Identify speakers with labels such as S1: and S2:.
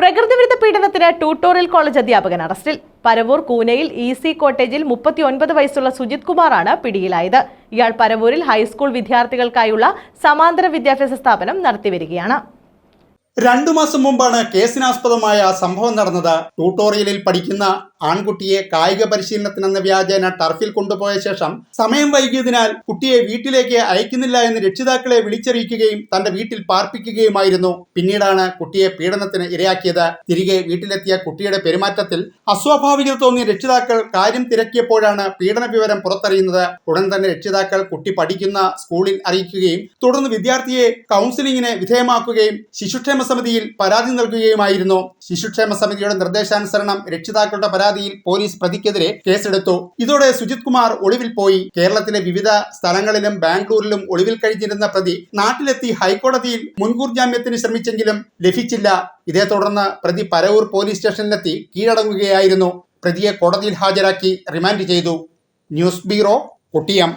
S1: പ്രകൃതിവിരുദ്ധ പീഡനത്തിന് tutorial college അധ്യാപകൻ അറസ്റ്റിൽ. പരവൂർ കൂനയിൽ ഇ സി കോട്ടേജിൽ മുപ്പത്തിയൊൻപത് വയസ്സുള്ള സുജിത് കുമാറാണ് പിടിയിലായത്. ഇയാൾ പരവൂരിൽ ഹൈസ്കൂൾ വിദ്യാർത്ഥികൾക്കായുള്ള സമാന്തര വിദ്യാഭ്യാസ സ്ഥാപനം നടത്തിവരികയാണ്
S2: രണ്ടു മാസം മുമ്പാണ് കേസിനാസ്പദമായ സംഭവം നടന്നത്. ട്യൂട്ടോറിയലിൽ പഠിക്കുന്ന ആൺകുട്ടിയെ കായിക പരിശീലനത്തിനെന്ന വ്യാജേന ടർഫിൽ കൊണ്ടുപോയ ശേഷം സമയം വൈകിയതിനാൽ കുട്ടിയെ വീട്ടിലേക്ക് അയക്കുന്നില്ല എന്ന് രക്ഷിതാക്കളെ വിളിച്ചറിയിക്കുകയും തന്റെ വീട്ടിൽ പാർപ്പിക്കുകയുമായിരുന്നു. പിന്നീടാണ് കുട്ടിയെ പീഡനത്തിന് ഇരയാക്കിയത്. തിരികെ വീട്ടിലെത്തിയ കുട്ടിയുടെ പെരുമാറ്റത്തിൽ അസ്വാഭാവികത തോന്നിയ രക്ഷിതാക്കൾ കാര്യം തിരക്കിയപ്പോഴാണ് പീഡന വിവരം പുറത്തറിയുന്നത്. ഉടൻ തന്നെ രക്ഷിതാക്കൾ കുട്ടി പഠിക്കുന്ന സ്കൂളിൽ അറിയിക്കുകയും തുടർന്ന് വിദ്യാർത്ഥിയെ കൗൺസിലിംഗിന് വിധേയമാക്കുകയും ശിശുക്ഷേമ സമിതിയിൽ പരാതി നൽകുകയുമായിരുന്നു. ശിശുക്ഷേമ സമിതിയുടെ നിർദ്ദേശാനുസരണം രക്ഷിതാക്കളുടെ പരാതിയിൽ പോലീസ് പ്രതിക്കെതിരെ കേസെടുത്തു. ഇതോടെ സുജിത് കുമാർ ഒളിവിൽ പോയി. കേരളത്തിലെ വിവിധ സ്ഥലങ്ങളിലും ബാംഗ്ലൂരിലും ഒളിവിൽ കഴിഞ്ഞിരുന്ന പ്രതി നാട്ടിലെത്തി ഹൈക്കോടതിയിൽ മുൻകൂർ ജാമ്യത്തിന് ശ്രമിച്ചെങ്കിലും ലഭിച്ചില്ല. ഇതേ തുടർന്ന് പ്രതി പരവൂർ പോലീസ് സ്റ്റേഷനിലെത്തി കീഴടങ്ങുകയായിരുന്നു. പ്രതിയെ കോടതിയിൽ ഹാജരാക്കി റിമാൻഡ് ചെയ്തു. News bureau Kottiyam.